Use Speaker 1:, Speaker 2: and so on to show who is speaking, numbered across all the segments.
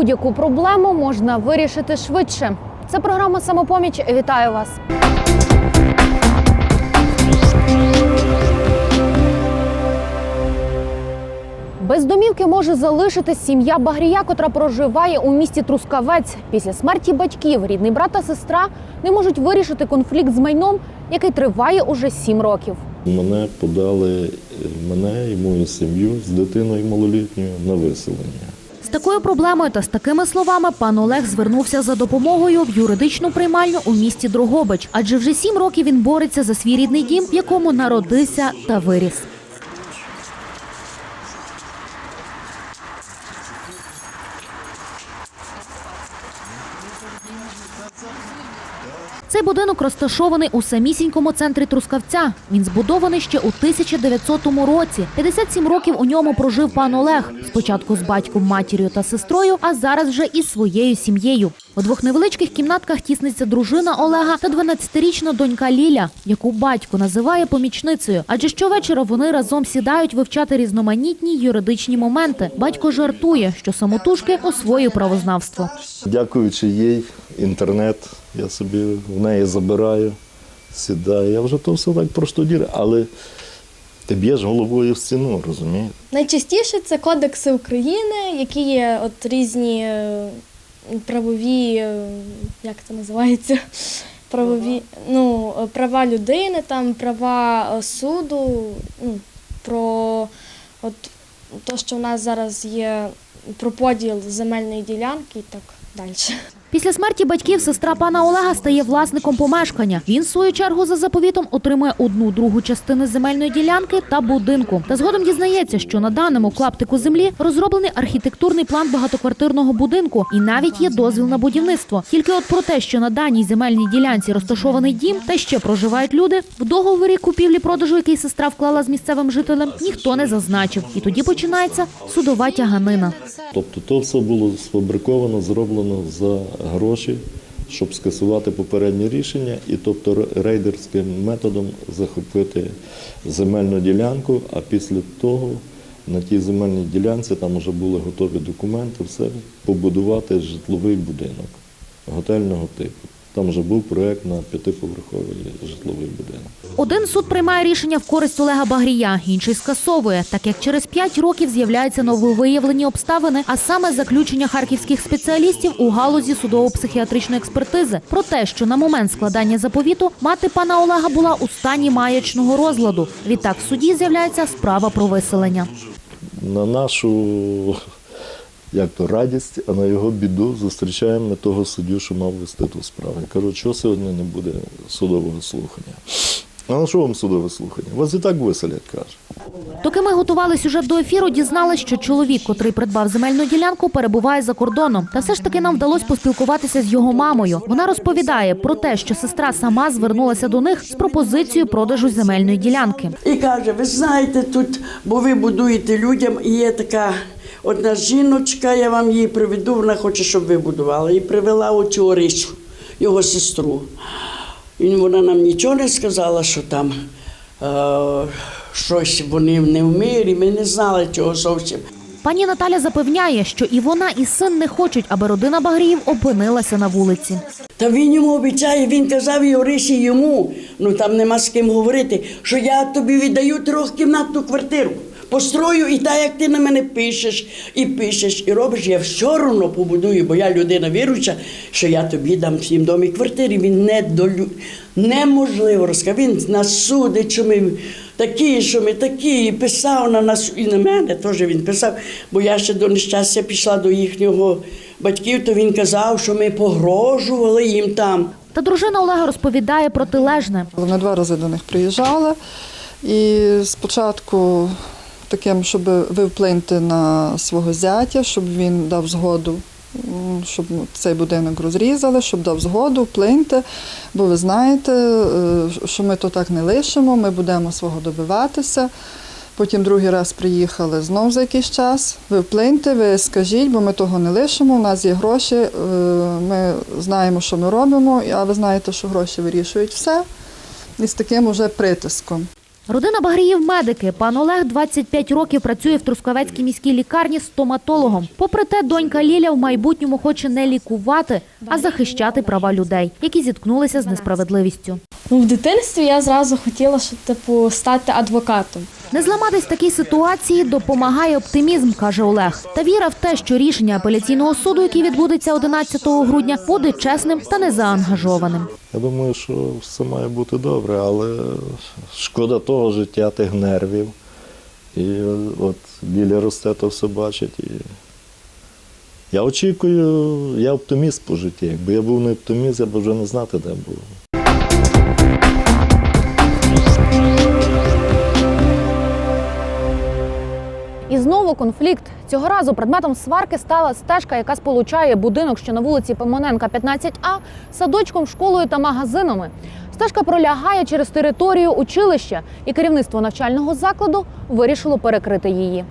Speaker 1: Будь-яку проблему можна вирішити швидше. Це програма Самопоміч. Вітаю вас. Без домівки може залишитись сім'я Багрія, котра проживає у місті Трускавець. Після смерті батьків рідний брат та сестра не можуть вирішити конфлікт з майном, який триває уже сім років.
Speaker 2: Мене подали, мене і мою сім'ю з дитиною малолітньою на виселення.
Speaker 3: Такою проблемою та з такими словами пан Олег звернувся за допомогою в юридичну приймальню у місті Дрогобич, адже вже сім років він бореться за свій рідний дім, в якому народився та виріс. Цей будинок розташований у самісінькому центрі Трускавця. Він збудований ще у 1900 році. 57 років у ньому прожив пан Олег. Спочатку з батьком, матір'ю та сестрою, а зараз вже із своєю сім'єю. У двох невеличких кімнатках тісниться дружина Олега та 12-річна донька Ліля, яку батько називає помічницею. Адже щовечора вони разом сідають вивчати різноманітні юридичні моменти. Батько жартує, що самотужки освоює правознавство.
Speaker 2: Дякуючи їй, інтернет, я собі в неї забираю, сідаю. Я вже то все так проштудірую, але ти б'єш головою в стіну, розумієш?
Speaker 4: Найчастіше це кодекси України, які є от різні е, правові, е, як це називається? Правові, ну, права людини, там права е, суду, ну, про от те, що в нас зараз є про поділ земельної ділянки і так далі.
Speaker 3: Після смерті батьків сестра пана Олега стає власником помешкання. Він, в свою чергу, за заповітом отримує одну другу частини земельної ділянки та будинку. Та згодом дізнається, що на даному клаптику землі розроблений архітектурний план багатоквартирного будинку і навіть є дозвіл на будівництво. Тільки от про те, що на даній земельній ділянці розташований дім та ще проживають люди, в договорі купівлі-продажу, який сестра вклала з місцевим жителем, ніхто не зазначив. І тоді починається судова тяганина.
Speaker 2: Тобто то все було сфабриковано, зроблено за гроші, щоб скасувати попереднє рішення, і тобто рейдерським методом захопити земельну ділянку, а після того на тій земельній ділянці там вже були готові документи, все побудувати житловий будинок готельного типу. Там вже був проєкт на п'ятиповерховий житловий будинок.
Speaker 3: Один суд приймає рішення в користь Олега Багрія, інший скасовує, так як через п'ять років з'являються нововиявлені обставини, а саме заключення харківських спеціалістів у галузі судово-психіатричної експертизи про те, що на момент складання заповіту мати пана Олега була у стані маячного розладу. Відтак в суді з'являється справа про виселення.
Speaker 2: На нашу як то, радість, а на його біду зустрічаємо ми того суддю, що мав вести ту справу. Я кажу, що сьогодні не буде судового слухання. А на що вам судове слухання? Вас і так виселять, каже.
Speaker 3: Доки ми готували сюжет до ефіру, дізналися, що чоловік, котрий придбав земельну ділянку, перебуває за кордоном. Та все ж таки нам вдалося поспілкуватися з його мамою. Вона розповідає про те, що сестра сама звернулася до них з пропозицією продажу земельної ділянки.
Speaker 5: І каже: ви знаєте, тут, бо ви будуєте людям, і є така одна жіночка, я вам її приведу, вона хоче, щоб ви будували. І привела оцю Орисю, його сестру. І вона нам нічого не сказала, що там е, щось вони не в мирі, ми не знали цього зовсім.
Speaker 3: Пані Наталя запевняє, що і вона, і син не хочуть, аби родина Багріїв опинилася на вулиці.
Speaker 5: Та він йому обіцяє, він казав і Орисі йому, ну там нема з ким говорити, що я тобі віддаю трьохкімнатну квартиру. Построю і так, як ти на мене пишеш, і пишеш, і робиш, я все одно побудую, бо я людина віруюча, що я тобі дам всім домі квартирі. Він не долю... неможливо розказав. Він нас судить, що ми такі, що ми такі, і писав на нас, і на мене теж він писав, бо я ще до нещастя пішла до їхнього батьків, то він казав, що ми погрожували їм там.
Speaker 3: Та дружина Олега розповідає протилежне.
Speaker 6: Вона два рази до них приїжджала. І спочатку таким, щоб виплинути на свого зятя, щоб він дав згоду, щоб цей будинок розрізали, щоб дав згоду, вплиньте. Бо ви знаєте, е, що ми то так не лишимо, ми будемо свого добиватися. Потім другий раз приїхали знов за якийсь час. Ви вплиньте, ви скажіть, бо ми того не лишимо. У нас є гроші, е, ми знаємо, що ми робимо, а ви знаєте, що гроші вирішують все. І з таким уже притиском.
Speaker 3: Родина Багріїв медики. Пан Олег 25 років працює в Трускавецькій міській лікарні стоматологом. Попри те, донька Ліля в майбутньому хоче не лікувати, а захищати права людей, які зіткнулися з несправедливістю.
Speaker 4: Ну, в дитинстві я зразу хотіла, щоб типу стати адвокатом.
Speaker 3: Не зламатись в такій ситуації допомагає оптимізм, каже Олег. Та віра в те, що рішення апеляційного суду, який відбудеться 11 грудня, буде чесним та незаангажованим.
Speaker 2: Я думаю, що все має бути добре, але шкода того життя, тих нервів. І от Ліля росте, то все бачить. І... Я очікую, я оптиміст по житті. Якби я був не оптиміст, я б вже не знати, де був.
Speaker 1: І знову конфлікт. Цього разу предметом сварки стала стежка, яка сполучає будинок, що на вулиці Пимоненка, 15А, садочком, школою та магазинами. Стежка пролягає через територію училища, і керівництво навчального закладу вирішило перекрити її.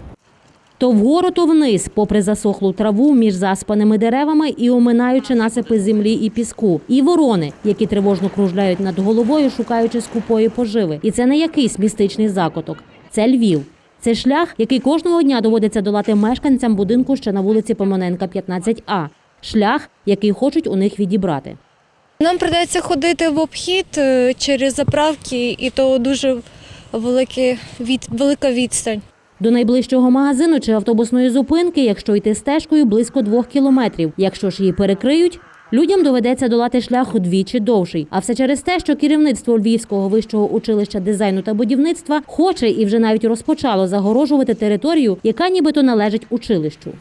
Speaker 7: То вгору, то вниз, попри засохлу траву між заспаними деревами і оминаючи насипи землі і піску, і ворони, які тривожно кружляють над головою, шукаючи скупої поживи. І це не якийсь містичний закуток, це Львів. Це шлях, який кожного дня доводиться долати мешканцям будинку, що на вулиці Помоненка, 15А. Шлях, який хочуть у них відібрати.
Speaker 8: Нам придеться ходити в обхід е, через заправки, і то дуже велике від, велика відстань.
Speaker 7: До найближчого магазину чи автобусної зупинки, якщо йти стежкою, близько двох кілометрів. Якщо ж її перекриють, людям доведеться долати шлях удвічі довший. А все через те, що керівництво Львівського вищого училища дизайну та будівництва хоче і вже навіть розпочало загорожувати територію, яка нібито належить училищу.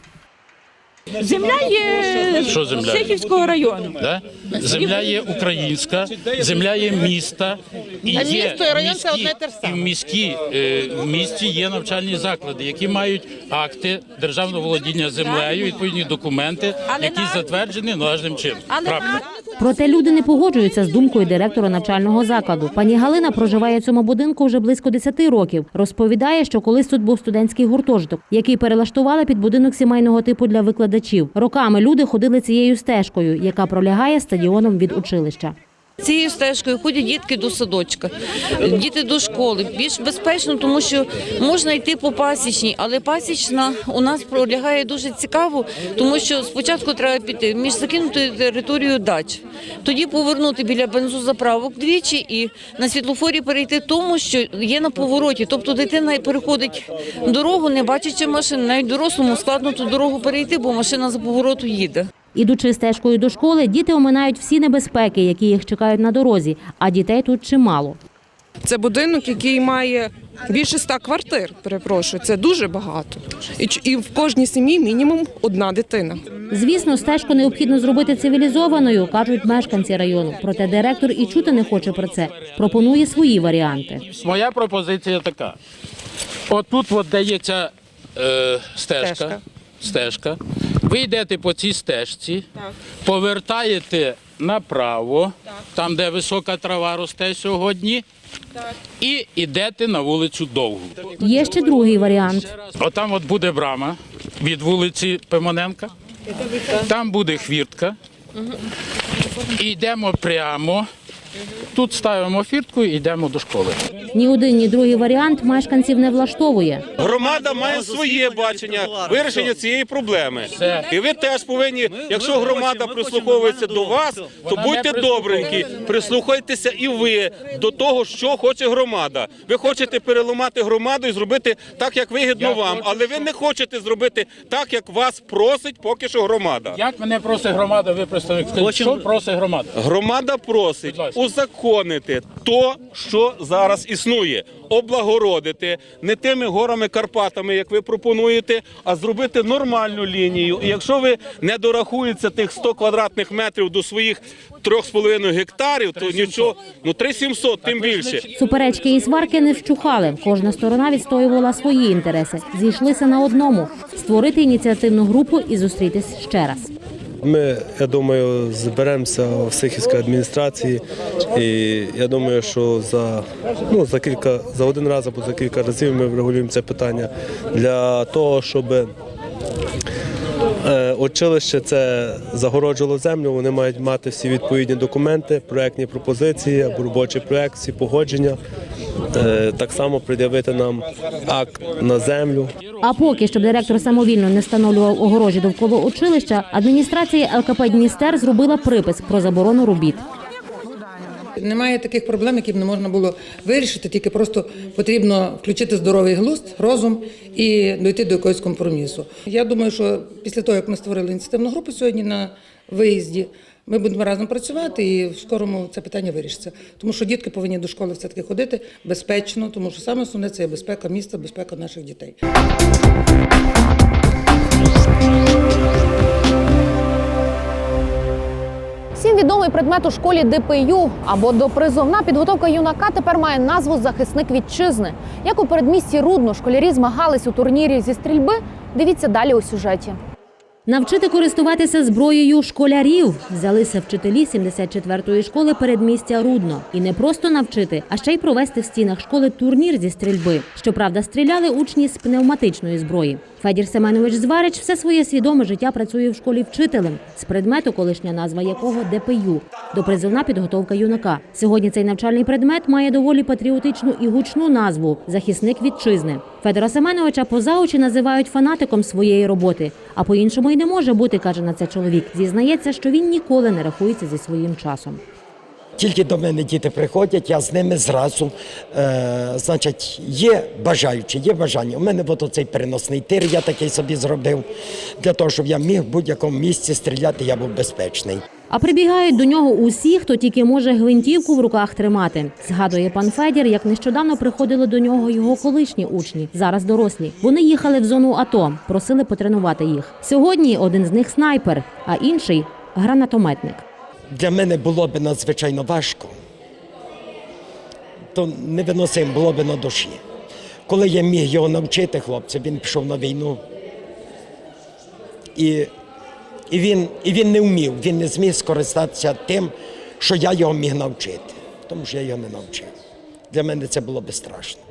Speaker 9: Земля є
Speaker 10: Що земля?
Speaker 9: Сихівського району.
Speaker 10: Да? Земля є українська, земля є міста. І
Speaker 9: А
Speaker 10: є
Speaker 9: місто і район
Speaker 10: міські-
Speaker 9: це одне те ж
Speaker 10: І в, міській, е, в місті є навчальні заклади, які мають акти державного володіння землею, відповідні документи,
Speaker 9: Але
Speaker 10: які
Speaker 9: на-
Speaker 10: затверджені належним чином.
Speaker 9: Але
Speaker 10: Крапка.
Speaker 7: Проте люди не погоджуються з думкою директора навчального закладу. Пані Галина проживає в цьому будинку вже близько 10 років. Розповідає, що колись тут був студентський гуртожиток, який перелаштували під будинок сімейного типу для викладачів. Роками люди ходили цією стежкою, яка пролягає стадіоном від училища.
Speaker 11: Цією стежкою ходять дітки до садочка, діти до школи. Більш безпечно, тому що можна йти по пасічній, але пасічна у нас пролягає дуже цікаво, тому що спочатку треба піти між закинутою територією дач, тоді повернути біля бензозаправок двічі і на світлофорі перейти тому, що є на повороті. Тобто дитина переходить дорогу, не бачачи машин. Навіть дорослому складно ту дорогу перейти, бо машина за повороту їде.
Speaker 7: Ідучи стежкою до школи, діти оминають всі небезпеки, які їх чекають на дорозі, а дітей тут чимало.
Speaker 12: Це будинок, який має більше ста квартир. Перепрошую, це дуже багато. І, в кожній сім'ї мінімум одна дитина.
Speaker 7: Звісно, стежку необхідно зробити цивілізованою, кажуть мешканці району. Проте директор і чути не хоче про це. Пропонує свої варіанти.
Speaker 10: Моя пропозиція така: от тут от дається е, стежка,
Speaker 12: Стежка.
Speaker 10: стежка. Ви йдете по цій стежці, повертаєте направо, там, де висока трава росте сьогодні, і йдете на вулицю Довгу.
Speaker 7: Є ще другий варіант.
Speaker 10: Отам от буде брама від вулиці Пимоненка, там буде хвіртка. І йдемо прямо. Тут ставимо фіртку і йдемо до школи.
Speaker 7: Ні один, ні другий варіант мешканців не влаштовує.
Speaker 13: Громада має своє бачення вирішення цієї проблеми. І ви теж повинні, якщо громада прислуховується до вас, то будьте добренькі, прислухайтеся і ви до того, що хоче громада. Ви хочете переламати громаду і зробити так, як вигідно вам, але ви не хочете зробити так, як вас просить поки що громада.
Speaker 10: Як мене просить громада, ви представник, що просить громада?
Speaker 13: Громада просить. Узаконити то, що зараз існує, облагородити не тими горами Карпатами, як ви пропонуєте, а зробити нормальну лінію. І якщо ви не дорахуєте тих 100 квадратних метрів до своїх 3,5 гектарів, то нічого, ну 3700, тим більше.
Speaker 7: Суперечки і сварки не вщухали. Кожна сторона відстоювала свої інтереси. Зійшлися на одному створити ініціативну групу і зустрітись ще раз.
Speaker 14: Ми, я думаю, зберемося в Сихівській адміністрації, і я думаю, що за, ну, за кілька за один раз або за кілька разів ми врегулюємо це питання для того, щоб Училище це загороджувало землю, вони мають мати всі відповідні документи, проектні пропозиції робочий проект, всі погодження. Е, Так само пред'явити нам акт на землю.
Speaker 7: А поки щоб директор самовільно не встановлював огорожі довкола училища, адміністрація ЛКП Дністер зробила припис про заборону робіт.
Speaker 15: Немає таких проблем, які б не можна було вирішити, тільки просто потрібно включити здоровий глузд, розум і дойти до якогось компромісу. Я думаю, що після того, як ми створили ініціативну групу сьогодні на виїзді, ми будемо разом працювати і в скорому це питання вирішиться. Тому що дітки повинні до школи все-таки ходити безпечно, тому що саме основне це є безпека міста, безпека наших дітей.
Speaker 1: Всім відомий предмет у школі ДПЮ або допризовна підготовка юнака тепер має назву Захисник вітчизни. Як у передмісті Рудно школярі змагались у турнірі зі стрільби, дивіться далі у сюжеті.
Speaker 7: Навчити користуватися зброєю школярів взялися вчителі 74-ї школи передмістя Рудно. І не просто навчити, а ще й провести в стінах школи турнір зі стрільби. Щоправда, стріляли учні з пневматичної зброї. Федір Семенович Зварич все своє свідоме життя працює в школі вчителем з предмету, колишня назва якого ДПЮ допризовна підготовка юнака. Сьогодні цей навчальний предмет має доволі патріотичну і гучну назву захисник вітчизни. Федора Семеновича поза очі називають фанатиком своєї роботи, а по-іншому й не може бути, каже на це чоловік. Зізнається, що він ніколи не рахується зі своїм часом.
Speaker 16: Тільки до мене діти приходять, я з ними зразу. Е, значить, є бажаючі, є бажання. У мене от оцей переносний тир, я такий собі зробив, для того, щоб я міг в будь-якому місці стріляти, я був безпечний.
Speaker 7: А прибігають до нього усі, хто тільки може гвинтівку в руках тримати. Згадує пан Федір, як нещодавно приходили до нього його колишні учні, зараз дорослі. Вони їхали в зону АТО, просили потренувати їх. Сьогодні один з них снайпер, а інший гранатометник.
Speaker 16: Для мене було б надзвичайно важко, то невиносимо було б на душі. Коли я міг його навчити, хлопця, він пішов на війну. І, і, він, і він не вмів, він не зміг скористатися тим, що я його міг навчити, тому що я його не навчив. Для мене це було би страшно.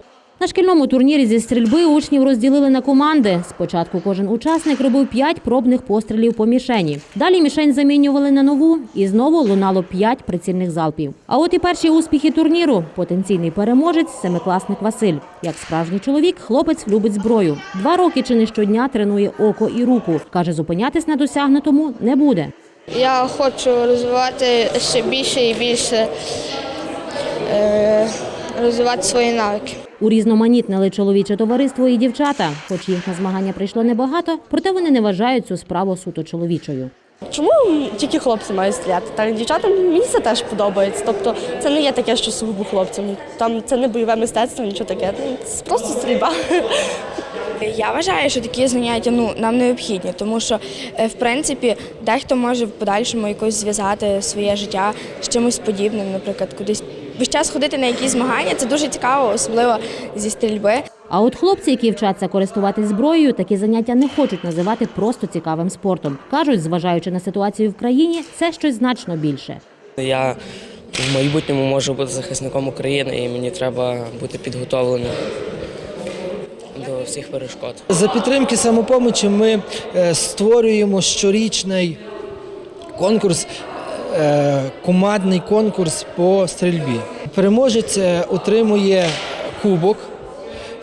Speaker 7: На шкільному турнірі зі стрільби учнів розділили на команди. Спочатку кожен учасник робив п'ять пробних пострілів по мішені. Далі мішень замінювали на нову, і знову лунало п'ять прицільних залпів. А от і перші успіхи турніру. Потенційний переможець семикласник Василь. Як справжній чоловік, хлопець любить зброю. Два роки чи не щодня тренує око і руку. каже, зупинятись на досягнутому не буде.
Speaker 17: Я хочу розвивати ще більше і більше е, розвивати свої навики.
Speaker 7: Урізноманітнили чоловіче товариство і дівчата. Хоч їх на змагання прийшло небагато, проте вони не вважають цю справу суто чоловічою.
Speaker 18: Чому тільки хлопці мають стріляти? Так дівчатам мені це теж подобається. Тобто це не є таке, що сугубо хлопцям. Там це не бойове мистецтво, нічого таке. Ну, Це просто стрільба.
Speaker 19: Я вважаю, що такі заняття ну нам необхідні, тому що е, в принципі дехто може в подальшому якось зв'язати своє життя з чимось подібним, наприклад, кудись весь час ходити на якісь змагання. Це дуже цікаво, особливо зі стрільби.
Speaker 7: А от хлопці, які вчаться користуватись зброєю, такі заняття не хочуть називати просто цікавим спортом. кажуть, зважаючи на ситуацію в країні, це щось значно більше.
Speaker 20: Я в майбутньому можу бути захисником України і мені треба бути підготовленим до всіх перешкод.
Speaker 21: За підтримки самопомочі ми е, створюємо щорічний конкурс, командний конкурс по стрільбі. Переможець е, отримує кубок.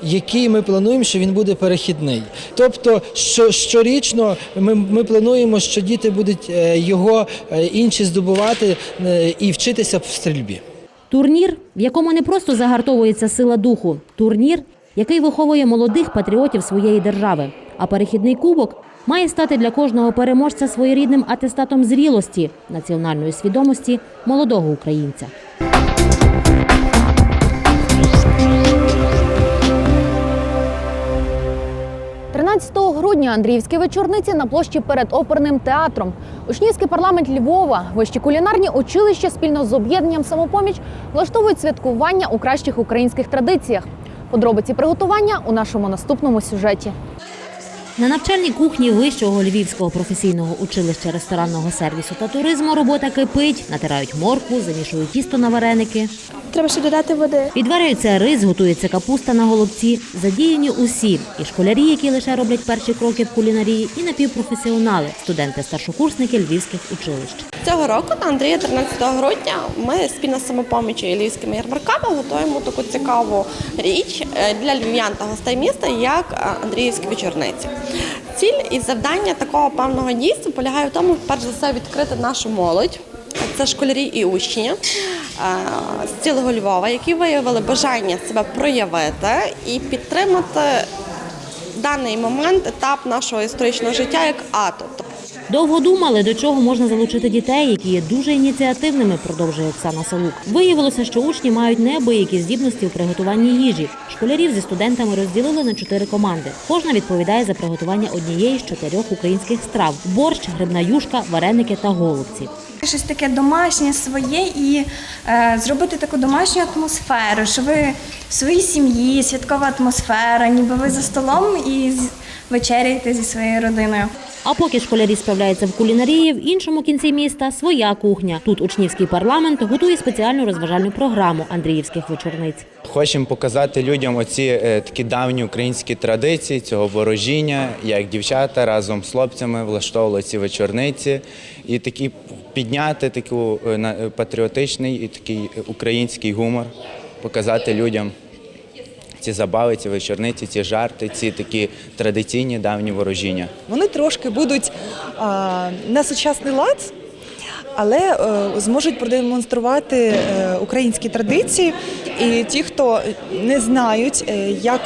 Speaker 21: Який ми плануємо, що він буде перехідний. Тобто, що щорічно ми, ми плануємо, що діти будуть е, його е, інші здобувати е, і вчитися в стрільбі.
Speaker 7: Турнір, в якому не просто загартовується сила духу, турнір, який виховує молодих патріотів своєї держави. А перехідний кубок має стати для кожного переможця своєрідним атестатом зрілості, національної свідомості молодого українця.
Speaker 1: – 13 грудня Андріївські вечорниці на площі перед оперним театром. Учнівський парламент Львова, вищі кулінарні училища спільно з об'єднанням самопоміч влаштовують святкування у кращих українських традиціях. Подробиці приготування у нашому наступному сюжеті.
Speaker 7: На навчальній кухні вищого львівського професійного училища ресторанного сервісу та туризму робота кипить, натирають моркву, замішують тісто на вареники.
Speaker 17: Треба ще додати води.
Speaker 7: Відварюється рис, готується капуста на голубці. Задіяні усі і школярі, які лише роблять перші кроки в кулінарії, і напівпрофесіонали, студенти-старшокурсники львівських училищ.
Speaker 18: Цього року на Андрія 13 грудня ми спільно з самопоміччю і львівськими ярмарками готуємо таку цікаву річ е, для львів'ян та гостей міста, як е, Андріївські вечорниці. Ціль і завдання такого певного дійства полягає в тому, перш за все, відкрити нашу молодь. Це школярі і учні е, з цілого Львова, які виявили бажання себе проявити і підтримати даний момент, етап нашого історичного життя як АТО.
Speaker 7: Довго думали, до чого можна залучити дітей, які є дуже ініціативними, продовжує Оксана Салук. Виявилося, що учні мають неабиякі здібності у приготуванні їжі. Школярів зі студентами розділили на чотири команди. Кожна відповідає за приготування однієї з чотирьох українських страв: борщ, грибна юшка, вареники та голубці.
Speaker 22: Щось таке домашнє своє і е, зробити таку домашню атмосферу, що ви в своїй сім'ї, святкова атмосфера, ніби ви за столом і вечеряєте зі своєю родиною.
Speaker 7: А поки школярі справляються в кулінарії, в іншому кінці міста своя кухня. Тут учнівський парламент готує спеціальну розважальну програму Андріївських вечорниць.
Speaker 23: Хочемо показати людям оці е, такі давні українські традиції цього ворожіння, як дівчата разом з хлопцями влаштовували ці вечорниці, і такі підняти таку е, на- е, патріотичний і такий український гумор, показати людям ці забави, ці вечорниці, ці жарти, ці такі традиційні давні ворожіння.
Speaker 24: Вони трошки будуть на сучасний лад, але е, зможуть продемонструвати е, українські традиції. І ті, хто не знають, е, як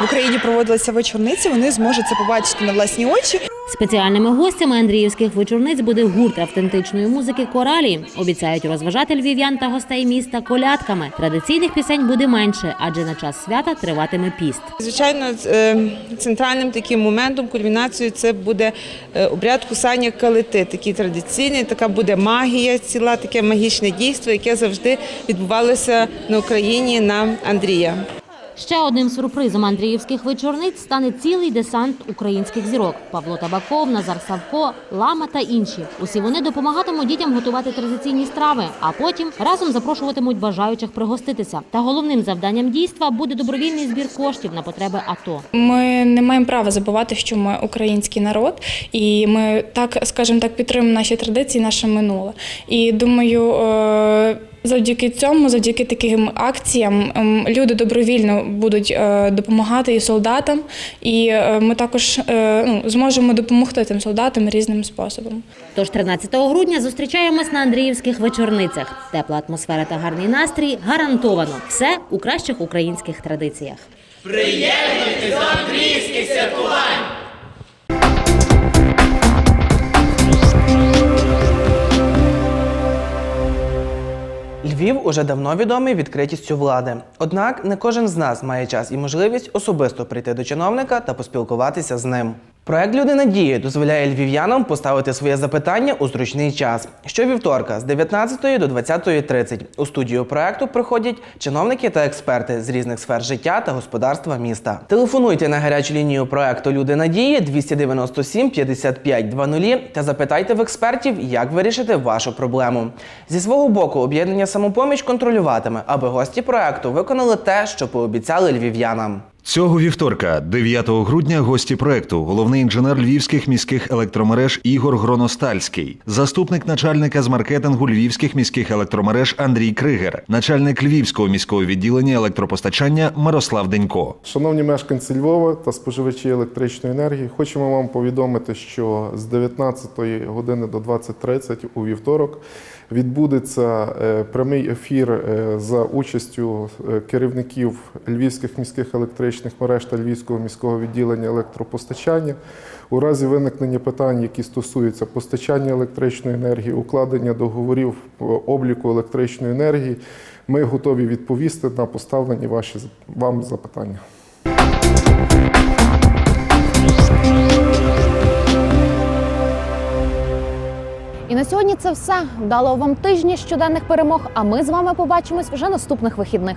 Speaker 24: в Україні проводилися вечорниці, вони зможуть це побачити на власні очі.
Speaker 7: Спеціальними гостями Андріївських вечорниць буде гурт автентичної музики Коралі. Обіцяють розважати львів'ян та гостей міста колядками. Традиційних пісень буде менше, адже на час свята триватиме піст.
Speaker 25: Звичайно, е, центральним таким моментом, кульмінацією це буде е, обряд кусання калити, такий традиційний, така буде магія, ціла таке магічне дійство, яке завжди відбувалося на Україні на Андрія.
Speaker 7: Ще одним сюрпризом Андріївських вечорниць стане цілий десант українських зірок: Павло Табаков, Назар Савко, Лама та інші. Усі вони допомагатимуть дітям готувати традиційні страви, а потім разом запрошуватимуть бажаючих пригоститися. Та головним завданням дійства буде добровільний збір коштів на потреби АТО.
Speaker 26: Ми не маємо права забувати, що ми український народ, і ми так, скажімо так, підтримуємо наші традиції, наше минуле. І думаю. е, Завдяки цьому, завдяки таким акціям, ем, люди добровільно будуть е, допомагати і солдатам, і е, ми також е, ну, зможемо допомогти тим солдатам різним способом.
Speaker 7: Тож 13 грудня зустрічаємось на Андріївських вечорницях. Тепла атмосфера та гарний настрій гарантовано. Все у кращих українських традиціях.
Speaker 27: Приєднуйтесь до андріївських святкувань!
Speaker 28: Львів уже давно відомий відкритістю влади. Однак не кожен з нас має час і можливість особисто прийти до чиновника та поспілкуватися з ним. Проект Люди надії дозволяє львів'янам поставити своє запитання у зручний час. Щовівторка з 19 до 20.30 у студію проекту приходять чиновники та експерти з різних сфер життя та господарства міста. Телефонуйте на гарячу лінію проекту Люди надії 297 55 00 та запитайте в експертів, як вирішити вашу проблему. Зі свого боку, об'єднання самопоміч контролюватиме, аби гості проекту виконали те, що пообіцяли львів'янам.
Speaker 29: Цього вівторка, 9 грудня, гості проекту, головний інженер львівських міських електромереж Ігор Гроностальський, заступник начальника з маркетингу львівських міських електромереж Андрій Кригер, начальник львівського міського відділення електропостачання Мирослав Денько.
Speaker 30: Шановні мешканці Львова та споживачі електричної енергії, хочемо вам повідомити, що з 19 години до 20.30 у вівторок відбудеться е, прямий ефір е, за участю е, керівників львівських міських електричних мереж та львівського міського відділення електропостачання. У разі виникнення питань, які стосуються постачання електричної енергії, укладення договорів обліку електричної енергії, ми готові відповісти на поставлені ваші вам запитання.
Speaker 1: Це все. Вдалого вам тижня щоденних перемог. А ми з вами побачимось вже наступних вихідних.